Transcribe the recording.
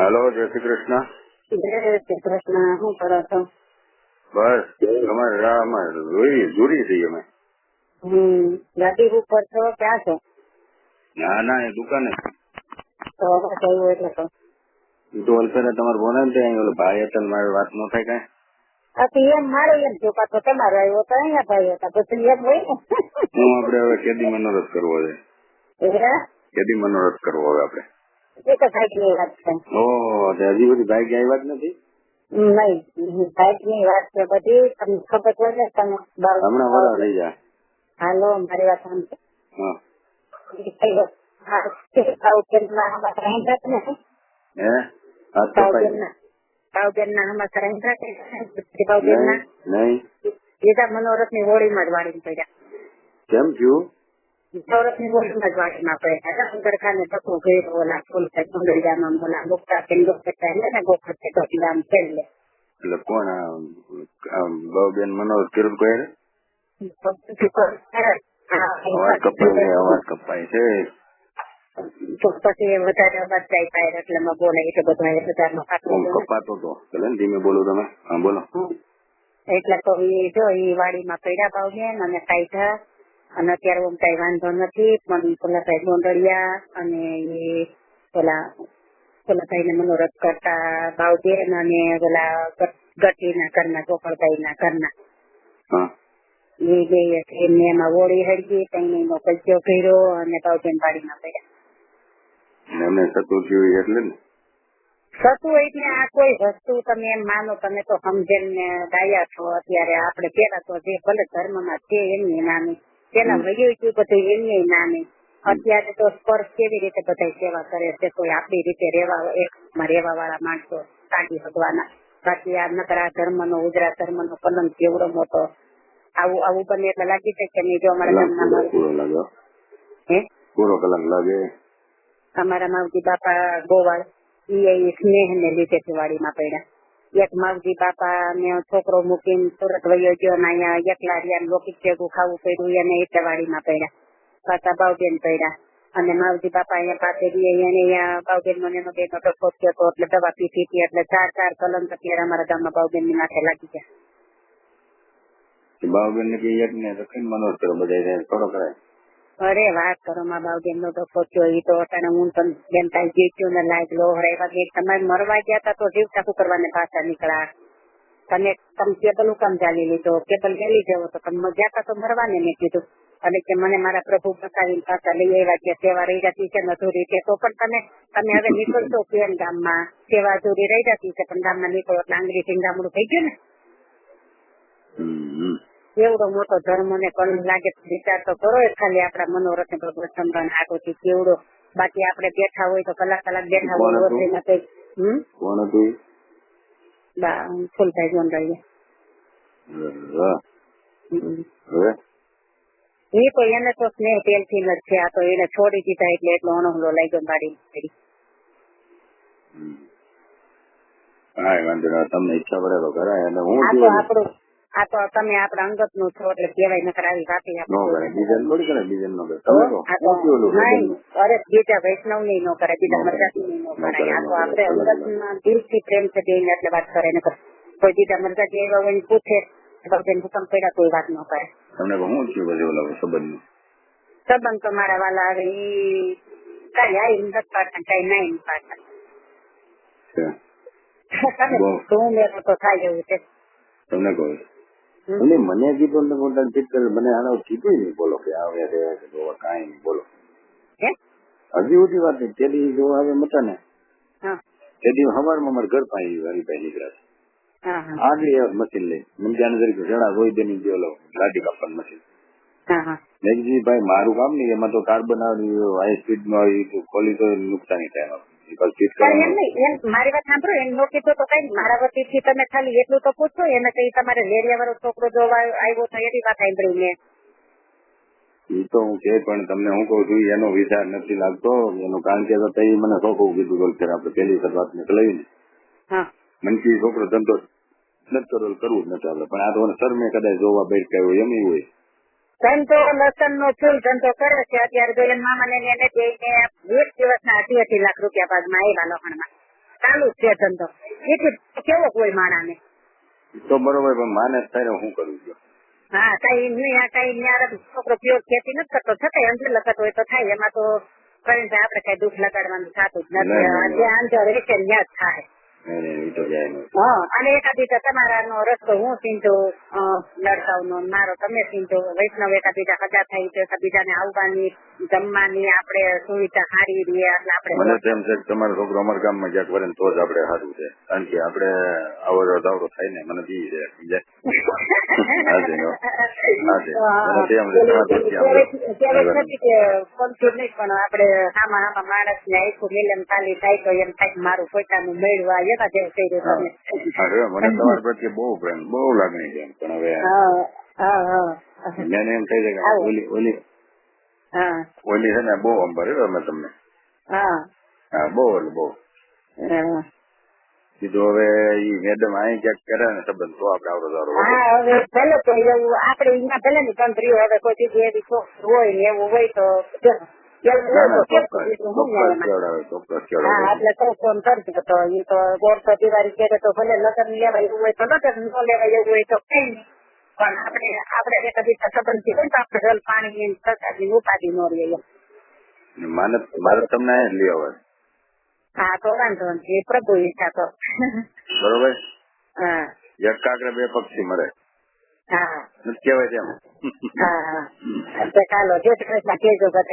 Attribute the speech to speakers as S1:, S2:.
S1: હાલો જય શ્રી કૃષ્ણ.
S2: જય શ્રી કૃષ્ણ શું કરો છો?
S1: બસ અમારે રાહમાં જોઈ જોડી છીએ અમે.
S2: હમ ગાડી ઉપર છો ક્યાં છો?
S1: ના ના એ દુકાને.
S2: તો હવે એટલે તો?
S1: ઈ તો વલસાડે તમારે બોને ને ત્યાં ઓલો ભાઈ હતા મારી વાત ન થાય કાંઈ.
S2: પછી એમ મારો એમ જો પાછો તમારો આવ્યો તો અહીંયા ભાઈ હતા પછી એમ હોય
S1: હું આપણે હવે કેદી મનોરથ કરવો છે. કેદી મનોરથ કરવો હવે આપણે.
S2: એ તો સાઈડની વાત છે.
S1: ઓ હજી બધી ભાઈ ક્યાંય વાત નથી?
S2: નહીં સાઈડની વાત છે બધી તમને ખબર હોય ને તમે
S1: હમણાં વરા થઈ જાય.
S2: હાલો મારી વાત સાંભળો. જ ને મનોરથની હોળીમાં જ વાળી પડ્યા.
S1: કેમ થયું?
S2: મનોરથની હોળીમાં જ વાળીમાં પડ્યા શંકર ખાને ટકવું કર્યું ઓલા ફૂલ છે ડુંગળીયામાં ઓલા ગોપતા કે ગોપતા એટલે ને ગોપત છે તો આમ છેલ્લે
S1: એટલે કોણ આ આમ બેન મનોરથ કર્યું કોઈ અવાજ કપાય છે અવાજ કપાય છે
S2: તો પછી વધારે જાય પાયર એટલે મેં બોલે એટલે બધું એ બધાનો
S1: આમ
S2: ખાતું
S1: કપાતો તો ભલે ને ધીમે બોલો તમે હા બોલો
S2: એટલે તો એ જો એ વાડીમાં પડ્યા ભાવબેન અને કાઢ્યા અને અત્યારે ઓમ કઈ વાંધો નથી પણ પેલા સાહેબ ગોંડળિયા અને એ પેલા પેલા ભાઈને મનોરથ કરતા ભાવબેન અને પેલા ગટીના ઘરના ગોપાલભાઈ ના ઘરના એ બે એમને એમાં હોળી હળગી તઈને એનો કજ્જો કર્યો અને ભાવબેન વાડીમાં પડ્યા
S1: એમને થતું થયું એટલે ને?
S2: થતું એટલે આ કોઈ વસ્તુ તમે એમ માનો તમે તો સમજેન ને ડાયા છો. અત્યારે આપણે પેલા તો જે ભલે ધર્મમાં છે એમની નાની પેલા વયું ગયું બધું એમને નામે. અત્યારે તો સ્પર્શ કેવી રીતે બધા સેવા કરે છે? કોઈ આપણી રીતે રેવા એકમાં રેવા વાળા માણસો કાઢી ભગવાના બાકી આ નકરા ધર્મ નો ઉજરા ધર્મ નો કલંક કેવડો મોટો. આવું આવું બને એટલે લાગી છે કે નહીં જો અમારા ગામના
S1: પૂરો
S2: માવજી-
S1: લાગ્યો?
S2: હે?
S1: પૂરો કલાક લાગે?
S2: અમારા માવજી બાપા ગોવાળ એ સ્નેહ ને લીધે વાડીમાં પડ્યા. એક માવજી બાપા ને છોકરો મૂકીને સુરત વયો ગયો ને અહીંયા એકલા રહ્યા ને લોકી ભેગું ખાવું પડ્યું એને એટલે વાડીમાં પડ્યા. પાછા બાવબેન પડ્યા. અને માવજી બાપા અહીંયા પાસે રહીએ, એને અહીંયા બાવબેન મને એનો બેનો ટકો થયો હતો એટલે દવા પીધી હતી એટલે ચાર ચાર કલમ અત્યારે અમારા ગામમાં બાવબેનની માથે લાગી ગયા.
S1: બાબુબેન ને કઈ એક ને દક્ષિણ મનોજ કરો બધા થોડો કરાય.
S2: અરે વાત કરો, માં બાવબેન નો ડખો થયો તો અટાણે હું તમને બેન તારી જીત્યું ને લાગ લો હરાવ્યા ગઈ, તમારે મરવા ગયા તા તો જીવ ચાકુ કરવાને પાછા નીકળ્યા. તમે તમે કેબલ કામ ચાલી લીધો કેબલ ગેલી જવો તો તમે ગયા તા તો મરવાને મેં કીધું. અને કે મને મારા પ્રભુ બતાવીને પાછા લઈ આવ્યા કે સેવા રહી જતી છે અધૂરી છે, તો પણ તમે તમે હવે નીકળશો કેમ ગામમાં? સેવા અધૂરી રહી જતી છે, પણ ગામમાં નીકળો એટલે આંગળી ગામડું થઈ ગયું ને? એવડો મોટો ધર્મ ને કલમ લાગે વિચાર તો કરો ખાલી આપડા મનોરથ ભગવત સમરણ આટોથી કેવડો. બાકી આપણે બેઠા હોય તો કલાક કલાક બેઠા હોય
S1: હતું?
S2: કઈ
S1: કોણ હતું?
S2: બા ફૂલભાઈ
S1: હા.
S2: એ તો એને તો સ્નેહ પેલથી જ છે આ તો એને છોડી દીધા એટલે એટલો અણહલો લઈ ગયો
S1: મારી. કાંઈ વાંધો તમને ઈચ્છા પડે તો કરાય એટલે હું
S2: આપણું આ તો તમે આપડા અંગતનું છો એટલે કેવાય નકર આવી વાતી
S1: નો કરે થોડી કરે નો હું?
S2: અરે બીજા વૈષ્ણવની નો કરે. બીજા. મરજાતી ની નો
S1: કરે,
S2: આ તો આપડે અંગતમાં દિલથી પ્રેમ છે બે એટલે વાત કરે નકર. કોઈ બીજા મરજાતી આવ્યા હોય પૂછે ભગવાન હુકમ પડ્યા કોઈ વાત ન કરે.
S1: તમને થયું પછી ઓલા સંબંધ
S2: સંબંધ તો મારા વાલા આવે ઈ કઈ આવી નથી પાડતા કઈ નહીં પાડતા.
S1: તમે
S2: શું મેળો તો થાય એવું છે.
S1: તમને કહું. અને મને કીધું ને ચીટ કરે મને આનો કીધું નહીં. બોલો કે આવે રે કે જોવા કાંઈ નહીં. બોલો. હજી ઉઠી વાત નહીં. તેદી જોવા આવે મતા ને
S2: હા.
S1: તેદી સવારમાં મારા ઘર પાસે હરીભાઈ નીકળ્યા
S2: હા હા.
S1: આગળ એક મશીન લઈ. મને જાણે તરીકે જણા રોઈ દેની ગયો ઓલો ગાડી કાપવાનું મશીન
S2: હા હા.
S1: મેં કીધું ભાઈ મારું કામ નહીં. એમાં તો કાર્બન આવી હાઈ સ્પીડમાં આવી ખોલી તો નુકસાની થાય એમ
S2: નહીં એમ મારી વાત સાંભળો એમ નો કીધું તો કઈ મારા વતીથી તમે ખાલી એટલું તો પૂછો એને કઈ તમારે લેરિયા વાળો છોકરો જોવા આવ્યો તો એની વાત સાંભળી મેં.
S1: એ તો હું કે પણ તમને હું કઉ છું એનો વિચાર નથી લાગતો. એનું કારણ કે મને શોખું કીધું ફેર આપણે પેલી શરૂઆત ને. લઈ ને
S2: હા
S1: મનકી છોકરો ધંધો નથી કરવો કરવું નથી આપણે. પણ આ તો સરમે કદાચ જોવા બેઠ ગયો એમ એવું હોય.
S2: ધંધો લસણ નો ફૂલ ધંધો કરે છે અત્યારે તો એના મામા ને એને જઈને વીસ દિવસના અઢી અઢી લાખ રૂપિયા બાદમાં આવ્યા લોખંડમાં. ચાલુ જ છે ધંધો. એથી કેવો કોઈ માણાને?
S1: તો બરોબર પણ માને જ શું કરું છું?
S2: હા કઈ નહીં આ કઈ ન્યારે છોકરો પ્યોર ખેતી નથી કરતો. છતાં અંજર લખત હોય તો થાય એમાં તો કરીને આપણે કઈ દુઃખ લગાડવાનું થતું જ નથી. જે. અંજર રહેશે ત્યાં જ થાય.
S1: નહીં નહીં તમારા નો જાય
S2: અને એકાબીજા તમારાનો રસ્તો હું સીંધો લડકાવનો મારો તમે સીંધો વૈષ્ણવ એકાબીજા હજા થાય તો એકાબીજાને આવવાની જમવાની આપણે સુવિધા સારી રહીએ એટલે
S1: મને
S2: આપણે
S1: તો એમ છે તમારો છોકરો અમારા ગામમાં જ્યાંક વરે તો જ આપણે સારું છે કારણ કે આપણે આવરો દાવરો થાય ને મને બી છે સમજાય? હાજી, હો. હાજી. મને તો એમ છે કે હા, તો ત્યાં
S2: ક્યારેક નથી કે પંચુર નહીં પણ આપણે સામા સામા માણસ ને આખું મિલન ખાલી થાય તો એમ થાય મારું પોતાનું મેળવા એના છે
S1: કઈ હવે મને તમારા પ્રત્યે બહુ પ્રેમ બહુ લાગણી છે પણ હવે મને એમ થઈ જાય કે ઓલી ઓલી
S2: હા.
S1: ઓલી છે ને બહુ આમ ભર્યો અમે તમને.
S2: હા.
S1: હા બહુ એટલે બહુ. કીધું હવે ઈ મેડમ અહીં ક્યાંક કરે ને સંબંધ તો આપડે આવડો દારો
S2: હા હવે ભલે આપણે અહીંયા ભલે ની કંટ્રી હવે કોઈ એવી હોય ને એવું હોય તો એટલે તો ફોન કરજો તો એ તો ગોળ તો દિવાળી તો ભલે લગ્ન લેવાય એવું હોય તો લગ્ન ન લેવાય એવું હોય તો કઈ નહીં. પણ આપણે આપણે બીજા સંબંધી તો આપણે જલ પાણી ની સરકારની ઉપાધિ ન રહીએ એમ.
S1: મારે તમને લઈ આવે
S2: હા તો વાંધો નથી પ્રભુ ઈચ્છા તો.
S1: બરોબર?
S2: હા.
S1: એક બે પક્ષી મળે.
S2: હા.
S1: કેવાય તેમ.
S2: હા ચાલો જય શ્રી કૃષ્ણ બધા.